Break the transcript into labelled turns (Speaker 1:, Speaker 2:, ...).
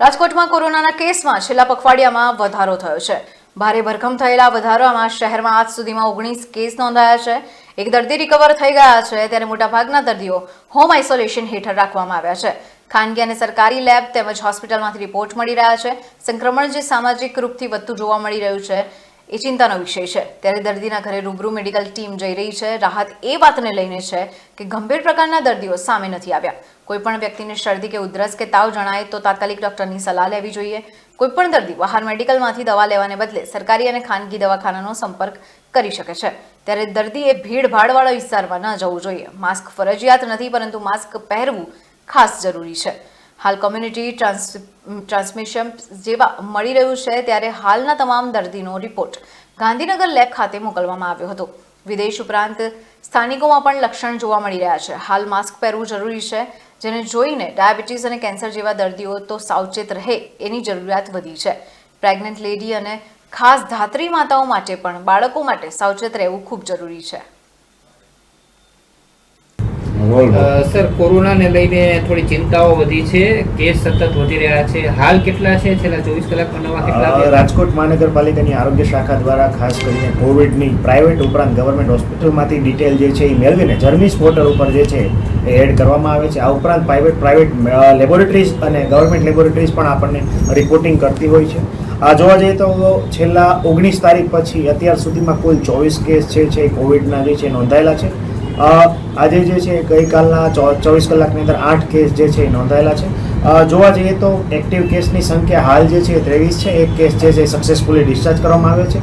Speaker 1: રાજકોટમાં કોરોનાના કેસમાં છેલ્લા પખવાડિયામાં વધારો થયો છે. ભારે ભરખમ થયેલા વધારામાં શહેરમાં આજ સુધીમાં ઓગણીસ કેસ નોંધાયા છે. એક દર્દી રિકવર થઈ ગયા છે, ત્યારે મોટાભાગના દર્દીઓ હોમ આઇસોલેશન હેઠળ રાખવામાં આવ્યા છે. ખાનગી અને સરકારી લેબ તેમજ હોસ્પિટલમાંથી રિપોર્ટ મળી રહ્યા છે. સંક્રમણ જે સામાજિક રૂપથી વધતું જોવા મળી રહ્યું છે. એ ચિંતાનો વિષય છે. ત્યારે દર્દીના ઘરે રૂબરૂ મેડિકલ ટીમ જઈ રહી છે. રાહત એ વાતને લઈને છે કે ગંભીર પ્રકારના દર્દીઓ સામે નથી આવ્યા. કોઈપણ વ્યક્તિને શરદી કે ઉધરસ કે તાવ જણાય તો તાત્કાલિક ડોક્ટરની સલાહ લેવી જોઈએ. કોઈપણ દર્દી બહાર મેડિકલમાંથી દવા લેવાને બદલે સરકારી અને ખાનગી દવાખાનાનો સંપર્ક કરી શકે છે. ત્યારે દર્દીએ ભીડભાડવાળા વિસ્તારમાં ન જવું જોઈએ. માસ્ક ફરજિયાત નથી, પરંતુ માસ્ક પહેરવું ખાસ જરૂરી છે. હાલ કોમ્યુનિટી ટ્રાન્સ ટ્રાન્સમિશન જેવા મળી રહ્યું છે ત્યારે હાલના તમામ દર્દીનો રિપોર્ટ ગાંધીનગર લેબ ખાતે મોકલવામાં આવ્યો હતો. વિદેશ ઉપરાંત સ્થાનિકોમાં પણ લક્ષણ જોવા મળી રહ્યા છે. હાલ માસ્ક પહેરવું જરૂરી છે, જેને જોઈને ડાયાબિટીસ અને કેન્સર જેવા દર્દીઓ તો સાવચેત રહે એની જરૂરિયાત વધી છે. પ્રેગ્નન્ટ લેડી અને ખાસ ધાત્રી માતાઓ માટે પણ બાળકો માટે સાવચેત રહેવું ખૂબ જરૂરી છે.
Speaker 2: સર કોરોનાને લઈને થોડી ચિંતાઓ વધી છે કેસ સતત વધી રહ્યા છે. હાલ કેટલા છે? છેલ્લા ચોવીસ કલાકમાં નવા કેટલા
Speaker 3: રાજકોટ મહાનગરપાલિકાની આરોગ્ય શાખા દ્વારા ખાસ કરીને કોવિડની પ્રાઇવેટ ઉપરાંત ગવર્મેન્ટ હોસ્પિટલમાંથી ડિટેલ જે છે એ મેળવીને જર્મીસ પોર્ટલ ઉપર જે છે એ એડ કરવામાં આવે છે. આ ઉપરાંત પ્રાઇવેટ પ્રાઇવેટ લેબોરેટરીઝ અને ગવર્મેન્ટ લેબોરેટરીઝ પણ આપણને રિપોર્ટિંગ કરતી હોય છે. આ જોવા જઈએ તો છેલ્લા ઓગણીસ તારીખ પછી અત્યાર સુધીમાં કુલ ચોવીસ કેસ છે કોવિડના જે છે નોંધાયેલા છે. આજે જે છે, ગઈકાલના ચોવીસ કલાકની અંદર આઠ કેસ જે છે નોંધાયેલા છે. જોવા જઈએ તો એક્ટિવ કેસની સંખ્યા હાલ જે છે, ત્રેવીસ છે. એક કેસ જે છે સક્સેસફુલી ડિસ્ચાર્જ કરવામાં આવે છે.